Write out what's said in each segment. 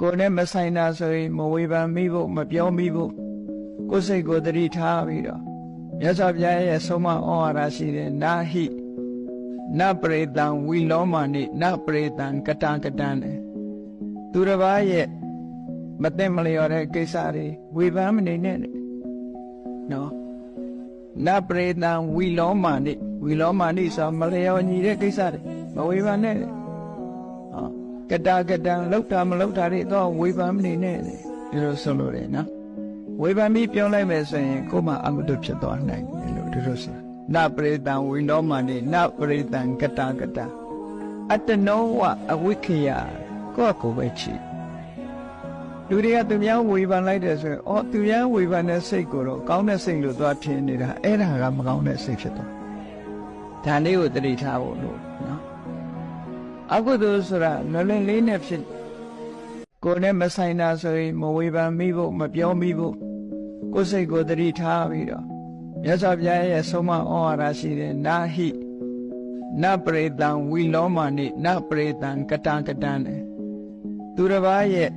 ကိုယ်နဲ့မဆိုင်တာဆိုရင်မဝေဖန်မိဖို့မပြောမိဖို့ကိုယ်စိတ်ကိုတတိထားပြီးတော့မြတ်စွာဘုရားရဲ့ဆုံးမဩဝါဒရှိတယ်နာဟိနပရိတံဝီလောမာနိနပရိတံကတံကတံတဲ့သူတစ်ပါးရဲ့မသိမလျော်တဲ့ကိစ္စတွေဝေဖန်မနေနဲ့တဲ့နော်နပရိတံဝီလောမာနိဝီလောမာနိဆိုမလျော်ညီတဲ့ကိစ္စတွေမဝေဖန်နဲ့တဲ့ဟော ကတာကတံလောက်တာမလောက်တာတွေတော့ဝေဖန်မနေနဲ့တဲ့ဒီလိုဆိုလို့တယ်နော်ဝေဖန်ပြီးပြောလိုက်မယ်ဆိုရင်ကိုယ်မှအကုသိုလ်ဖြစ်သွားနိုင်တယ်လို့ဒီလိုဆိုနပရိတံဝိနောမနိနပရိတံကတာကတာအတ္တနောဝအဝိခယကိုယ့်ကိုယ်ပဲချီလူတွေကသူများဝေဖန်လိုက်တယ်ဆိုရင်အော်သူများဝေဖန်တဲ့စိတ်ကိုတော့ကောင်းတဲ့စိတ်လို့သွားထင်နေတာအဲ့ဒါကမကောင်းတဲ့စိတ်ဖြစ်သွားဒါလေးကိုတတိထားဖို့လို့နော် အကုသိုလ်ဆိုတာလွယ်လွယ်လေးနဲ့ဖြစ်ကိုယ်နဲ့မဆိုင်တာဆိုရင်မဝေဖန်မိဖို့မပြောမိဖို့ကိုယ်စိတ်ကိုတတိထားပြီးတော့မြတ်စွာဘုရားရဲ့ဆုံးမဩဝါဒရှိတယ်နာဟိနပရိတံဝီလောမာနိနပရိတံကတံကတံတဲ့သူတစ်ပါးရဲ့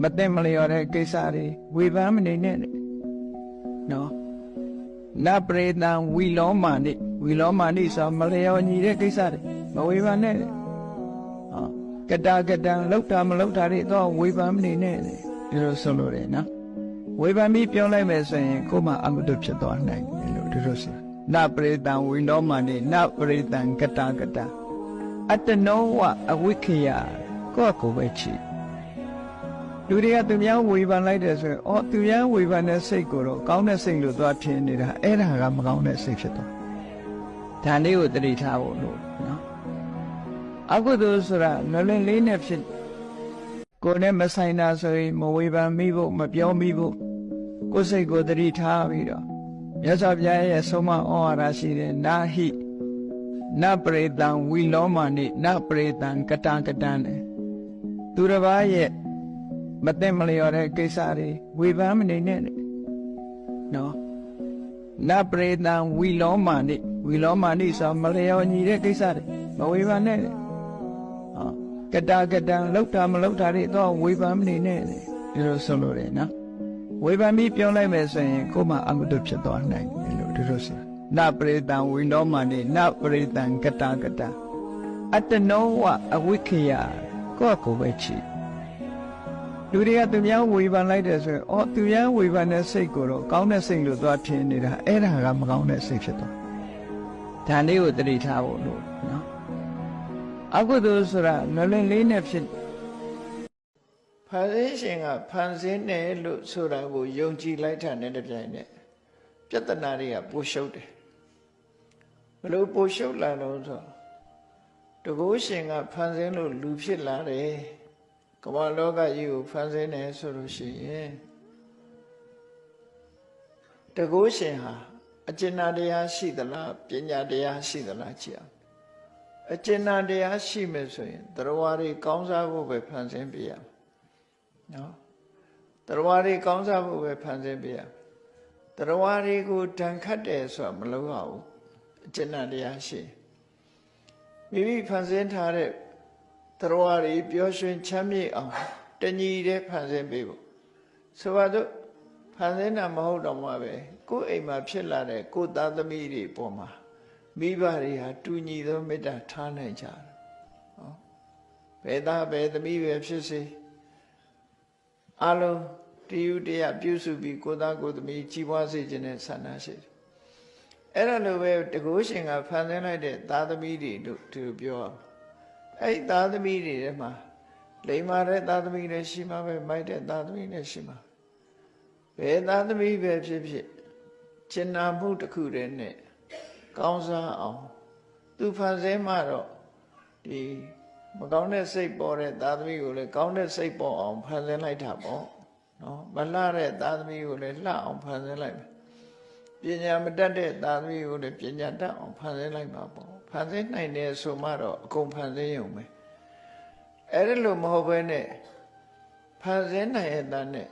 မသိမလျော်တဲ့ကိစ္စတွေဝေဖန်မနေနဲ့တဲ့နော်နပရိတံဝီလောမာနိဝီလောမာနိဆိုမလျော်ညီတဲ့ကိစ္စတွေမဝေဖန်နဲ့တဲ့ဟော ကတာကတံလောက်တာမလောက်တာတွေတော့ဝေဖန်မနေနဲ့တဲ့ဒီလိုဆိုလို့တယ်နော်ဝေဖန်ပြီးပြောလိုက်မယ်ဆိုရင်ကိုယ်မှအကုသိုလ်ဖြစ်သွားနိုင်တယ်လို့ဒီလိုဆိုနပရိတံဝိနောမနိနပရိတံကတာကတာအတ္တနောဝအဝိခယကိုယ့်ကိုယ်ပဲချီလူတွေကသူများဝေဖန်လိုက်တယ်ဆိုရင်အော်သူများဝေဖန်တဲ့စိတ်ကိုတော့ကောင်းတဲ့စိတ်လို့သွားထင်နေတာအဲ့ဒါကမကောင်းတဲ့စိတ်ဖြစ်သွားဒါလေးကိုတတိထားဖို့လို့နော် အကုသိုလ်ဆိုတာလွယ်လွယ်လေးနဲ့ဖြစ်ကိုယ်နဲ့မဆိုင်တာဆိုရင်မဝေဖန်မိဖို့မပြောမိဖို့ကိုယ်စိတ်ကိုတတိထားပြီးတော့မြတ်စွာဘုရားရဲ့ဆုံးမဩဝါဒရှိတယ်နာဟိနပရိတံဝီလောမာနိနပရိတံကတံကတံတဲ့သူတစ်ပါးရဲ့မသိမလျော်တဲ့ကိစ္စတွေဝေဖန်မနေနဲ့တဲ့နော်နပရိတံဝီလောမာနိဝီလောမာနိဆိုမလျော်ညီတဲ့ကိစ္စတွေမဝေဖန်နဲ့တဲ့ဟော ကတာကတံလောက်တာမလောက်တာတွေတော့ဝေဖန်မနေနဲ့တဲ့ဒီလိုဆိုလို့တယ်နော်ဝေဖန်ပြီးပြောလိုက်မယ်ဆိုရင်ကိုယ်မှအကုသိုလ်ဖြစ်သွားနိုင်တယ်လို့ဒီလိုဆိုနပရိတံဝိနောမနိနပရိတံကတာကတာအတ္တနောဝအဝိခယကိုယ့်ကိုယ်ပဲချီလူတွေကသူများဝေဖန်လိုက်တယ်ဆိုရင်အော်သူများဝေဖန်တဲ့စိတ်ကိုတော့ကောင်းတဲ့စိတ်လို့သွားထင်နေတာအဲ့ဒါကမကောင်းတဲ့စိတ်ဖြစ်သွားဒါလေးကိုတတိထားဖို့လို့နော် အကုသိုလ်ဆိုတာလွယ်လွယ်လေးနဲ့ဖြစ်ဖန်ဆင်းရှင်ကဖန်ဆင်းတယ်လို့ဆိုတာကိုယုံကြည်လိုက်တာနဲ့တပြိုင်နက်ပြဿနာတွေကပိုရှုပ်တယ်ဘလို့ပိုရှုပ်လာတော့ဆိုတကုရှင်ကဖန်ဆင်းလို့လူဖြစ်လာတယ်ကမ္ဘာလောကကြီးကိုဖန်ဆင်းတယ်ဆိုလို့ရှိရင်တကုရှင်ဟာအကျဉ်းတရားရှိသလားပညာတရားရှိသလားကြည့်အောင် အကျဉ်းတရားရှိမယ်ဆိုရင်တရားတွေကောင်းစားဖို့ပဲဖန်ဆင်းပေးရမယ်နော်တရားတွေကောင်းစားဖို့ပဲဖန်ဆင်းပေးရမယ်တရားတွေကိုတန်ခတ်တယ်ဆိုတာမလုပ်ရဘူးအကျဉ်းတရားရှိမိမိဖန်ဆင်းထားတဲ့တရားတွေပျော်ရွှင်ချမ်းမြေ့အောင်တညီတဲ့ဖန်ဆင်းပေးဖို့ဆိုပါတော့ဖန်ဆင်းတာမဟုတ်တော့မှပဲကိုယ်အိမ်မှာဖြစ်လာတဲ့ကိုယ်သားသမီးတွေပေါ်မှာ မိဘတွေဟာတူညီသောမေတ္တာထားနိုင်ကြတယ်။ဟောဘယ်သားဘယ်သမီးပဲဖြစ်စေအလုံးတယူတရားပြုစုပြီးကိုသားကိုသမီးကြီးပွားစေခြင်းနဲ့ဆန္ဒရှိတယ်။အဲ့ဒါလိုပဲတကုရှင်ကဖန်ဆင်းလိုက်တဲ့သားသမီးတွေတို့သူပြောအောင်အဲ့ဒီသားသမီးတွေထဲမှာလိမ္မာတဲ့သားသမီးတွေရှိမှာပဲမိုက်တဲ့သားသမီးတွေရှိမှာဘယ်သားသမီးပဲဖြစ်ဖြစ်ကျင်နာမှုတစ်ခုတည်းနဲ့ ကောင်းစားအောင်သူဖန်ဆင်းမှတော့ဒီမကောင်းတဲ့စိတ်ပေါ်တဲ့သာသမီကိုလည်းကောင်းတဲ့စိတ်ပေါ်အောင်ဖန်ဆင်းလိုက်တာပေါ့နော်မလှတဲ့သာသမီကိုလည်းလှအောင်ဖန်ဆင်းလိုက်မယ်ပညာမတတ်တဲ့သာသမီကိုလည်းပညာတတ်အောင်ဖန်ဆင်းလိုက်ပါပေါ့ဖန်ဆင်းနိုင်တယ်ဆိုမှတော့အကုန်ဖန်ဆင်းရုံပဲအဲ့ဒါလို့မဟုတ်ဘဲနဲ့ဖန်ဆင်းနိုင်ရဲ့တန်းနဲ့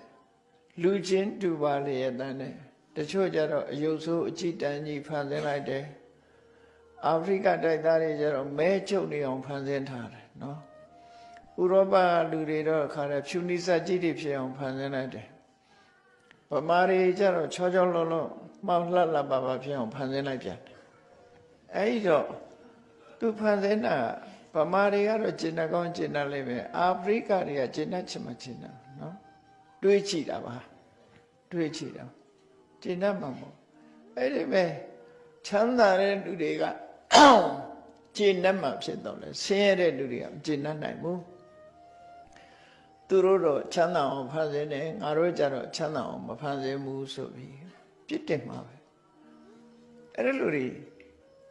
လူချင်းတူပါလေရဲ့တန်းနဲ့ တချို့ကြတော့အယုတ်ဆိုးအကြည့်တန်းကြီးဖန်ဆင်းလိုက်တယ်အာဖရိကတိုက်သားတွေကျတော့မဲချုပ်နေအောင်ဖန်ဆင်းထားတယ်နော်ဥဥရောပလူတွေတော့ခါတယ်ဖြူနိစကြီးတွေဖြစ်အောင်ဖန်ဆင်းလိုက်တယ်ဗမာတွေကျတော့ချောချောလုံးလုံးမောက်လှလှပပဖြစ်အောင်ဖန်ဆင်းလိုက်ပြန်တယ်အဲဒီတော့သူဖန်ဆင်းတာဗမာတွေကတော့ကျင်တကောင်းကျင်တလိမ့်မယ်အာဖရိကတွေကကျင်တချင်မှကျင်တနော်တွေးကြည့်တာပါတွေးကြည့်တာ ကျင်တမှာမဟုတ်အဲ့ဒီမဲ့ချမ်းသာတဲ့လူတွေကကျင်တတ်မှဖြစ်တော့လဲဆင်းရဲတဲ့လူတွေကမကျင်တတ်နိုင်ဘူးသူတို့တော့ချမ်းသာအောင်ဖန်ဆင်းတယ်ငါတို့ကြတော့ချမ်းသာအောင်မဖန်ဆင်းဘူးဆိုပြီးပြစ်တင်မှာပဲအဲ့ဒီလူတွေ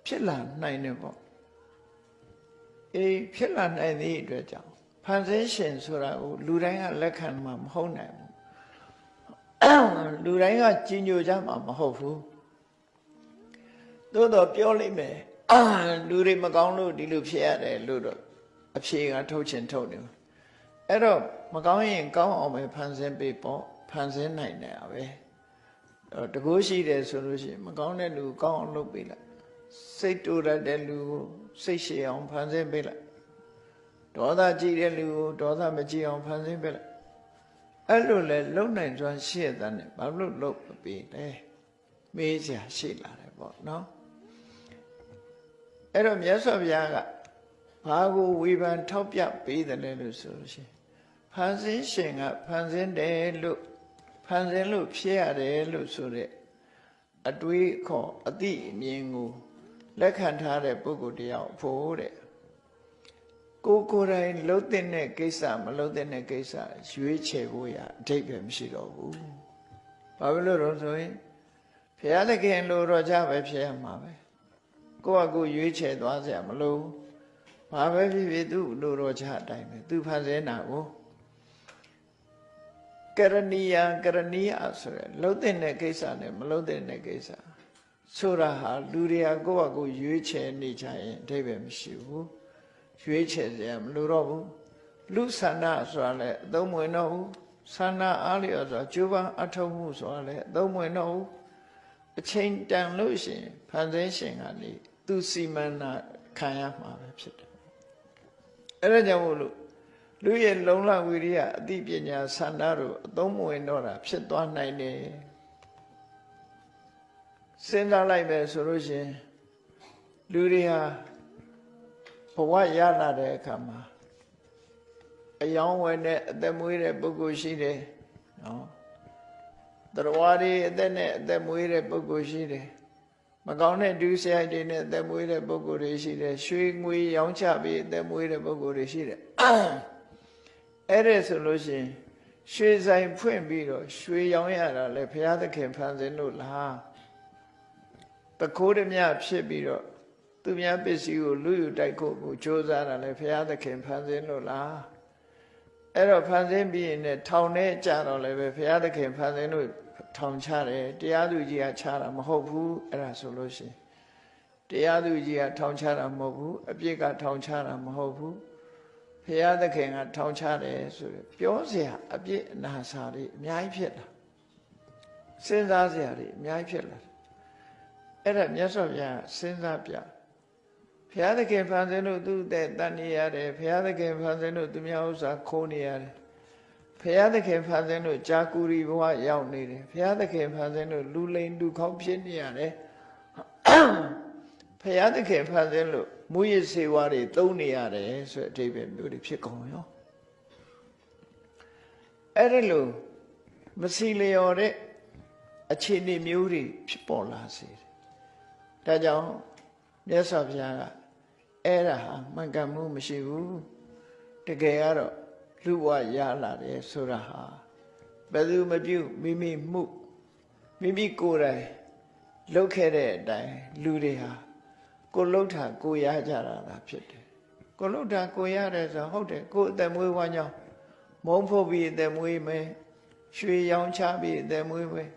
ဖြစ်လာနိုင်တယ်ပေါ့အေးဖြစ်လာနိုင်သည့်အတွက်ကြောင့်ဖန်ဆင်းရှင်ဆိုတာကိုလူတိုင်းကလက်ခံမှာမဟုတ်နိုင်ဘူး လူတိုင်းကကြီးညိုကြမှာမဟုတ်ဘူးသို့တော့ပြောလိမ့်မယ်အာလူတွေမကောင်းလို့ဒီလိုဖြစ်ရတယ်လို့တော့အဖြေကထုတ်ချင်ထုတ်နေမှာအဲ့တော့မကောင်းရင်ကောင်းအောင်ပဲဖန်ဆင်းပေးပေါ့ဖန်ဆင်းနိုင်တယ်ပဲတကူရှိတယ်ဆိုလို့ရှိရင်မကောင်းတဲ့လူကောင်းအောင်လုပ်ပေးလိုက်စိတ်တူရတဲ့လူကိုစိတ်ရှည်အောင်ဖန်ဆင်းပေးလိုက်ဒေါသကြည့်တဲ့လူကိုဒေါသမကြည့်အောင်ဖန်ဆင်းပေးလိုက် အဲ့လိုလဲလုံနိုင်စွာရှေ့တဲ့နဲ့ဘာလို့လုပ်မပေးလဲမေးစရာရှိလာတယ်ပေါ့နော်အဲ့တော့မြတ်စွာဘုရားကဘာကိုဝေဖန်ထောက်ပြပေးတယ်လဲလို့ဆိုလို့ရှိရင်ဖန်ဆင်းရှင်ကဖန်ဆင်းတယ်လို့ဖန်ဆင်းလို့ဖြစ်ရတယ်လို့ဆိုတဲ့အတွေးခေါ်အတိအမြင်ကိုလက်ခံထားတဲ့ပုဂ္ဂိုလ်တယောက်ဖို့တဲ့ ကိုကိုယ်တိုင်လှုပ်တဲ့ကိစ္စမလှုပ်တဲ့ကိစ္စရွေးချယ်ဖို့ရအထိပ္ပယ်မရှိတော့ဘူးဘာဖြစ်လို့လဲဆိုရင်ဘုရားသခင်လိုတော့ကြပဲဖြစ်ရမှာပဲကိုယ့်အကူရွေးချယ်သွားစရာမလိုဘာပဲဖြစ်ဖြစ်သူ့လိုတော့ကြအတိုင်းပဲသူဖန်ဆင်းတာကိုကရဏီယကရဏီယဆိုရယ်လှုပ်တဲ့ကိစ္စနဲ့မလှုပ်တဲ့ကိစ္စဆိုတာဟာလူတွေကကိုယ့်အကူရွေးချယ်နေကြရင်အထိပ္ပယ်မရှိဘူး ရွေးချယ်စရာမလိုတော့ဘူးလူဆန္ဒဆိုတာလည်းအသုံးဝင်တော့ဘူးဆန္ဒအားလျော်ဆိုတာကျိုးပန်းအထောက်မှုဆိုတာလည်းအသုံးဝင်တော့ဘူးအချိန်တန်လို့ရှိရင်ဖန်ဆင်းရှင်ကနေသူစီမံနာခံရမှာပဲဖြစ်တယ်အဲ့ဒါကြောင့်မို့လို့လူရဲ့လုံလဝိရိယအသိပညာဆန္ဒတို့အသုံးမဝင်တော့တာဖြစ်သွားနိုင်တယ်စဉ်းစားလိုက်မယ်ဆိုလို့ရှိရင်လူတွေဟာဘ ဝရလာတဲ့အခါမှာအယောင်းဝယ်နဲ့အသက်မွေးတဲ့ပုဂ္ဂိုလ်ရှိတယ်နော်တရားတွေအသက်နဲ့အသက်မွေးတဲ့ပုဂ္ဂိုလ်ရှိတယ်မကောင်းတဲ့ဒုစရိုက်တွေနဲ့အသက်မွေးတဲ့ပုဂ္ဂိုလ်တွေရှိတယ်ရွှေငွေရောင်းချပြီးအသက်မွေးတဲ့ပုဂ္ဂိုလ်တွေရှိတယ်အဲ့ဒါဆိုလို့ရှိရင်ရွှေဆိုင်ဖွင့်ပြီးတော့ရွှေရောင်းရတာလေဘုရားသခင်ဖန်ဆင်းလို့လားတခိုးဓမြဖြစ်ပြီးတော့ သူများပစ္စည်းကိုလူယူတိုက်ဖို့ကိုကြိုးစားတာလေဘုရားသခင်ဖန်ဆင်းလို့လားအဲ့တော့ဖန်ဆင်းပြီးရင်လည်းထောင်ထဲကြတော့လည်းပဲဘုရားသခင်ဖန်ဆင်းလို့ထောင်ချတယ်တရားသူကြီးကချတာမဟုတ်ဘူးအဲ့ဒါဆိုလို့ရှိရင်တရားသူကြီးကထောင်ချတာမဟုတ်ဘူးအပြစ်ကထောင်ချတာမဟုတ်ဘူးဘုရားသခင်ကထောင်ချတယ်ဆိုရပြောเสียအပြစ်အနာစာတွေအများကြီးဖြစ်လာစဉ်းစားเสียတွေအများကြီးဖြစ်လာအဲ့ဒါမြတ်စွာဘုရားစဉ်းစားပြ ဘုရားသခင်ဖန်ဆင်းလို့သူ့တဲ့တန်နေရတယ်ဘုရားသခင်ဖန်ဆင်းလို့သူများဥစ္စာခိုးနေရတယ်ဘုရားသခင်ဖန်ဆင်းလို့ကြာကူရီဘဝရောက်နေတယ်ဘုရားသခင်ဖန်ဆင်းလို့လူလိန်လူခေါင်းဖြစ်နေရတယ်ဘုရားသခင်ဖန်ဆင်းလို့မူရစ်စေဝါတွေသုံးနေရတယ်ဆိုတဲ့အဓိပ္ပာယ်မျိုးတွေဖြစ်ကုန်ရောအဲ့ဒါလို့မစီလျော်တဲ့အခြေအနေမျိုးတွေဖြစ်ပေါ်လာစေတယ်ဒါကြောင့်မြတ်စွာဘုရားက အဲ့ဒါဟာမှန်ကန်မှုမရှိဘူးတကယ်ကတော့လူဘဝရလာတယ်ဆိုတာဟာဘယ်သူမပြုမိမိမှုမိမိကိုယ်တိုင်လှုပ်ခဲ့တဲ့အတိုင်းလူတွေဟာကိုလှုပ်တာကိုရကြတာလားဖြစ်တယ်ကိုလှုပ်တာကိုရတယ်ဆိုဟုတ်တယ်ကိုအသက်မွေးဝမ်းကြောင်းမုံဖို့ပြီးအသက်မွေးမယ်ရွှေရောင်ချပြီးအသက်မွေးမယ်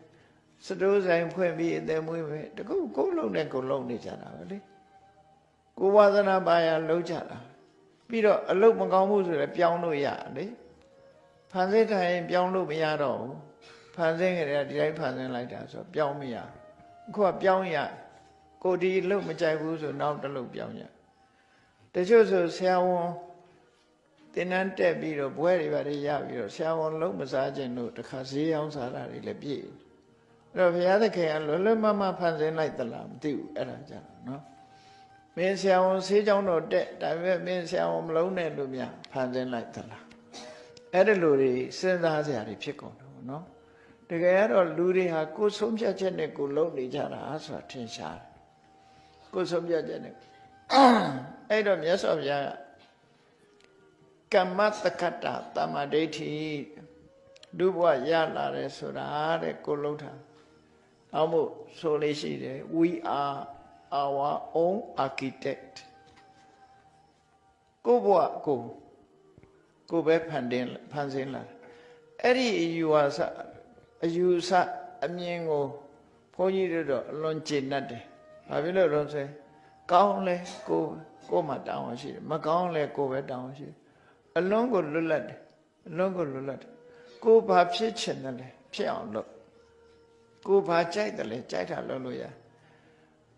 စတိုးဆိုင်ဖွင့်ပြီးအသက်မွေးမယ်တကူကိုလှုပ်နဲ့ကိုလှုပ်နေကြတာပဲလေ ကိုဝါသနာပါရလုံးကြတာပြီးတော့အလုတ်မကောင်းမှုဆိုလည်းပြောင်းလို့ရတယ်လေဖန်ဆင်းထားရင်ပြောင်းလို့မရတော့ဘူးဖန်ဆင်းကြတယ်ဒီတိုင်းဖန်ဆင်းလိုက်တာဆိုပြောင်းမရအခုကပြောင်းရကိုဒီလုတ်မကြိုက်ဘူးဆိုနောက်တစ်လုတ်ပြောင်းရတချို့ဆိုဆရာဝန်တင်နန်းတက်ပြီးတော့ဘွဲတွေပါတယ်ရပြီးတော့ဆရာဝန်လုံးမစားခြင်းတို့တခါဈေးရောင်းစားတာတွေလည်းပြည့်အဲ့တော့ဘုရားသခင်ကလွယ်လွယ်မမဖန်ဆင်းလိုက်သလားမသိဘူးအဲ့ဒါကြတော့နော် မင်းဆရာဝန်ဈေးကြောင်းတော့တက်ဒါပေမဲ့မင်းဆရာဝန်မလုံးနဲ့လို့များဖန်ဆင်းလိုက်သလားအဲ့ဒီလိုတွေစဉ်းစားစရာတွေဖြစ်ကုန်တော့နော်တကယ်ကတော့လူတွေဟာကိုယ်ဆုံးဖြတ်ချက်နဲ့ကိုယ်လုံးနေကြတာဆိုတာထင်ရှားတယ်ကိုယ်ဆုံးဖြတ်ချက်နဲ့အဲ့တော့မြတ်စွာဘုရားကကမ္မတက္ကတာတမ္မာဒိဋ္ဌိလူဘဝရလာတယ်ဆိုတာတဲ့ကိုလုံးထားအောင်မို့ဆိုလေးရှိတယ် we are our own architect ကိုဘဝကိုကိုပဲဖန်တင်ဖန်ဆင်းလာအဲ့ဒီအယူဝါစအယူဆအမြင်ကိုဘုန်းကြီးတို့တော့အလွန်ကျေနပ်တယ်ဘာဖြစ်လို့လဲဆိုရင်ကောင်းလဲကိုကိုမှတောင်းရှိတယ်မကောင်းလဲကိုပဲတောင်းရှိတယ်အလွန်ကိုလွတ်လပ်တယ်အလွန်ကိုလွတ်လပ်တယ်ကိုဘာဖြစ်ချင်တယ်လဲဖြစ်အောင်လုပ်ကိုဘာကြိုက်တယ်လဲကြိုက်တာလုပ်လို့ရ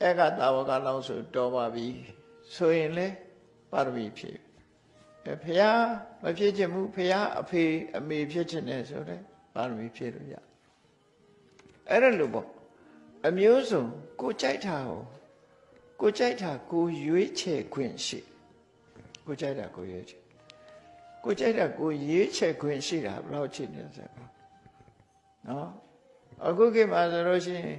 အဲ့ကတာဝကလောက်ဆိုတော်ပါပြီဆိုရင်လေပါရမီဖြစ်ဖျားမဖြစ်ချင်ဘူးဖျားအဖေအမေဖြစ်ချင်တယ်ဆိုတော့ပါရမီဖြစ်လို့ရအဲ့ဒါလို့ပေါ့အမျိုးစုံကိုကြိုက်တာကိုကိုကြိုက်တာကိုရွေးချယ်ခွင့်ရှိကိုကြိုက်တာကိုရွေးချယ်ကိုကြိုက်တာကိုရွေးချယ်ခွင့်ရှိတာဘယ်လောက်ချစ်နေစမ်းနော်အခုခေတ်မှာဆိုလို့ရှိရင်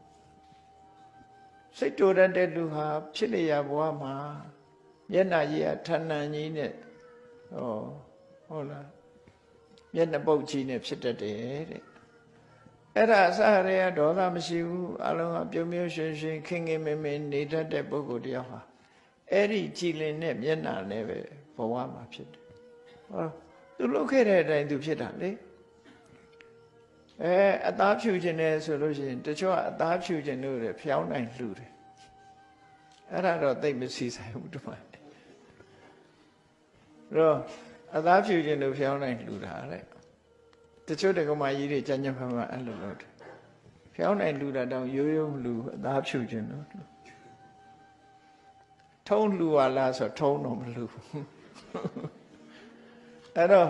စိတ်တူရတဲ့လူဟာဖြစ်လျာဘဝမှာမျက်နှာကြီးကထဏ္ဏကြီးနဲ့ဟောဟုတ်လားမျက်နှာပုတ်ကြီးနဲ့ဖြစ်တတ်တယ်တဲ့အဲ့ဒါအစရေကဒေါသမရှိဘူးအလုံးကပြုံးပြုံးရွှင်ရွှင်ခင်ခင်မင်မင်နေတတ်တဲ့ပုဂ္ဂိုလ်တယောက်ဟာအဲ့ဒီကြည်လင်တဲ့မျက်နှာနဲ့ပဲဘဝမှာဖြစ်တယ်ဟောသူလုပ်ခဲ့တဲ့အတိုင်းသူဖြစ်တာလေ အဲအသားဖြူခြင်းနဲ့ဆိုလို့ရှိရင်တချို့ကအသားဖြူခြင်းလို့လေဖျောင်းနိုင်လှူတယ်အဲ့ဒါတော့သိပ်မစီဆိုင်ဘူးတမန်တော့အသားဖြူခြင်းလို့ဖျောင်းနိုင်လှူတာတဲ့တချို့တက္ကမကြီးတွေကြမ်းကြမ်းဖမ်းဖမ်းအဲ့လိုလုပ်တယ်ဖျောင်းနိုင်လှူတာတောင်ရိုးရိုးမလှူအသားဖြူခြင်းလို့ထုံးလှူပါလားဆိုထုံးတော့မလှူဘူးအဲ့တော့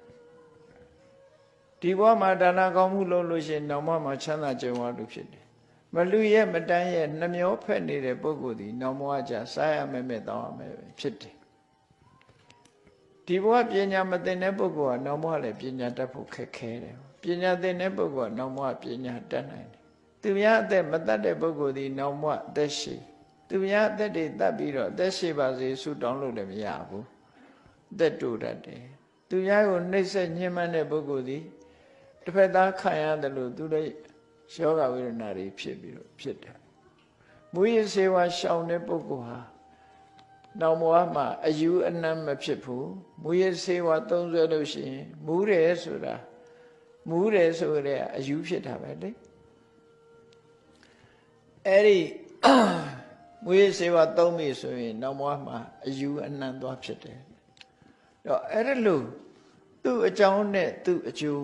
ဒီဘဝမှာဒါနကောင်းမှုလုပ်လို့ရှိရင်နောက်ဘဝမှာချမ်းသာကြုံရလို့ဖြစ်တယ်မလူရဲ့မတန်းရဲ့နှမျောဖက်နေတဲ့ပုဂ္ဂိုလ်ဒီနောက်ဘဝကျစားရမယ်မဲ့တောင်းရမယ်ပဲဖြစ်တယ်ဒီဘဝပညာမသင်တဲ့ပုဂ္ဂိုလ်ကနောက်ဘဝလည်းပညာတတ်ဖို့ခက်ခဲတယ်ပညာသင်တဲ့ပုဂ္ဂိုလ်ကနောက်ဘဝပညာတတ်နိုင်တယ်သူများအသက်မတတ်တဲ့ပုဂ္ဂိုလ်ဒီနောက်ဘဝအသက်ရှိသူများအသက်တွေတတ်ပြီးတော့အသက်ရှိပါစေဆုတောင်းလို့လည်းမရဘူးအသက်တူတတ်တယ်သူများကိုနှိပ်စက်ညှဉ်းပန်းတဲ့ပုဂ္ဂိုလ်ဒီ တစ်ဖက်သားခံရတယ်လို့သူလည်းယောဂဝေဒနာတွေဖြစ်ပြီးတော့ဖြစ်တယ်မူရစေဝါရှောင်တဲ့ပုဂ္ဂိုလ်ဟာနောက်ဘဝမှာအယူအနံ့မဖြစ်ဘူးမူရစေဝါသုံးဆွဲလို့ရှိရင်မူးတယ်ဆိုတာမူးတယ်ဆိုရဲအယူဖြစ်တာပဲလေအဲ့ဒီမူရစေဝါသုံးပြီဆိုရင်နောက်ဘဝမှာအယူအနံ့သွားဖြစ်တယ်တော့အဲ့ဒါလို့သူ့အကြောင်းနဲ့သူ့အကျိုး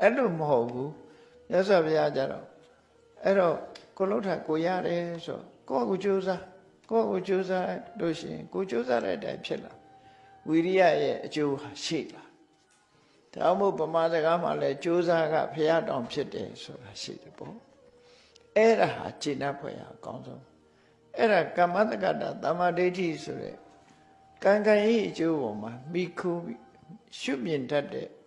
အဲ့လိုမဟုတ်ဘူးမြတ်စွာဘုရားကြတော့အဲ့တော့ကိုလှုပ်တာကိုရတယ်ဆိုကိုယ့်ကိုကြိုးစားကိုယ့်ကိုကြိုးစားလို့ရှိရင်ကိုကြိုးစားတဲ့အတိုင်းဖြစ်လာဝိရိယရဲ့အကျိုးရှိလာဒါမှမဟုတ်ဗမာစကားမှာလဲကြိုးစားကဘုရားတောင်ဖြစ်တယ်ဆိုတာရှိတယ်ပေါ့အဲ့ဒါဟာကျင့်တတ်ဖွယ်ရအကောင်းဆုံးအဲ့ဒါကမ္မတက္ကတာတမ္မာဒိဋ္ဌိဆိုတဲ့ကံကံဤအကျိုးပေါ်မှာမိခုရှုမြင်တတ်တဲ့